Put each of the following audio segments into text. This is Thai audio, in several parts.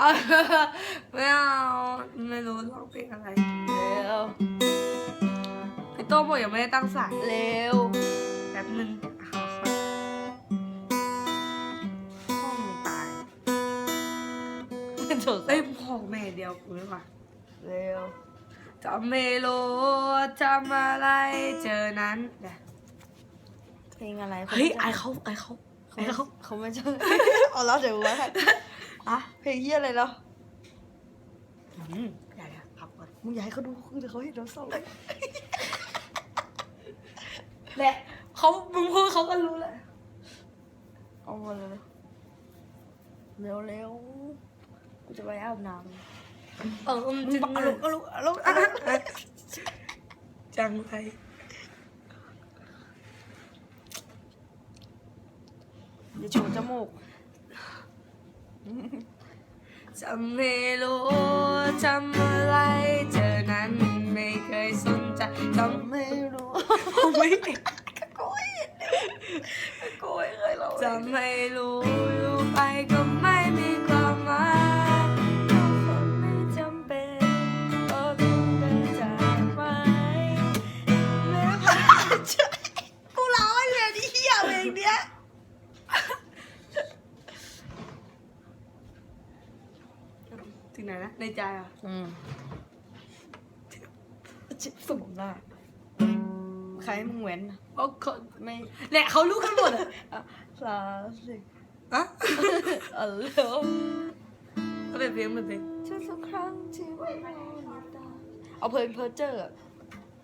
เอาไม่เอาไม่รู้ร้องเพลงอะไร เร็วพี่โต้บอกยังไม่ได้ตั้งสายเร็วแป๊บนึงเอาค่อยห้องตายไม่จบเอ้ยพ่อแม่เดียวกูไม่ว่าเร็วจะไม่รู้ทำอะไรเจอนั้นเดี๋ยวเพลงอะไรเฮ้ยไอเขาไอเขาไอเขาเขาเขาไม่ใช่เอาแล้วเดี๋ยวไว้ให้ อะเพลงเฮียอะไรเนาะอืมอย่าอย่าพับก่อนมึงอยากให้เขาดูคือเดี๋ยวเขาเห็นเราเศร้าแหละเขามึงพูดเขาก็รู้แหละเอามาเลยเร็วเร็วกูจะไปอาบน้ำเออมึงมึงจะบ้าลูกลูกลูกจังไรอย่าโชว์จมูก จะไม่รู้ทำอะไรเจอนั้นไม่เคยสนใจจำไม่รู้ไม่โกยโกยเคยเราจะไม่รู้ ถึงไหนนะในใจอะอืมชิบสมหน้าใครให้มึงเว้นอะเพราะคนไม่เนี่ยเขารู้กันหมดอะอะคลาสสิกอะเออเร็วก็เป็นเพลงมันเพลงทุกทุกๆครั้งที่ไม่มองตาเอาเพลงเพอร์เจอร์อะ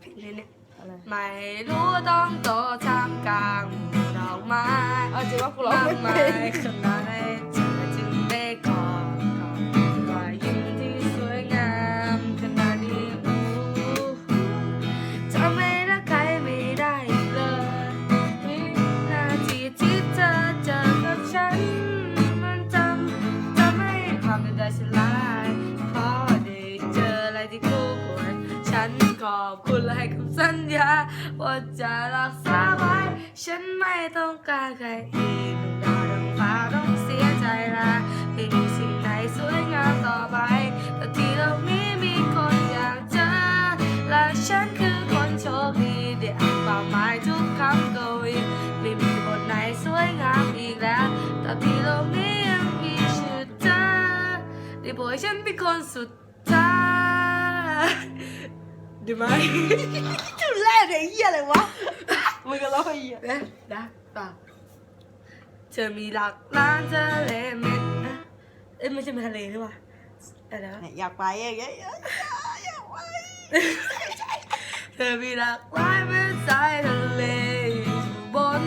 เพลงเนี่ยอะไรไม่รู้ต้องโตทำกลางดอกไม้เอาจริงว่ากูร้องมากไม่มาเป็นยขนาด ฉันขอบคุณและให้คำสัญญาว่าจะรักษาไว้ ฉันไม่ต้องการใครอีกดวงดาวดังฟ้าต้องเสียใจละไม่มีสิ่งไหนสวยงามต่อไปแต่ที่โลกนี้มีคนอย่างเธอและฉันคือคนโชคดีได้อ่านความหมายทุกคำกวีไม่มีบทไหนสวยงามอีกแล้วแต่ที่โลกนี้ยังมีชื่อเธอได้บอกให้ฉันเป็นคนสุดท้าย ดีไหมจุดแรกเนี่ยเฮียอะไรวะมึงก็ร้องไอ้เฮียเอ๊ะนะเปล่าเธอมีหลักล้านทะเลเม็ดนะเอ้ยไม่ใช่ทะเลใช่ป่ะอะไรวะเนี่ยอยากไปอย่างเงี้ยอยากอยากไปเธอมีหลักหลายเม็ดสายทะเลอยู่บน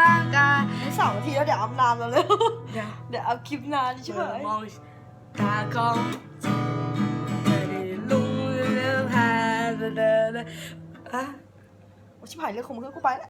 ร่างกายสองนาทีแล้วเดี๋ยวอาบน้ำแล้วเร็วเดี๋ยวเดี๋ยวเอาคลิปนานใช่ไหมมองตาของ เรื่องหาเดินอะโอ้ชิบหายเรื่องของมึงกูไปแล้ว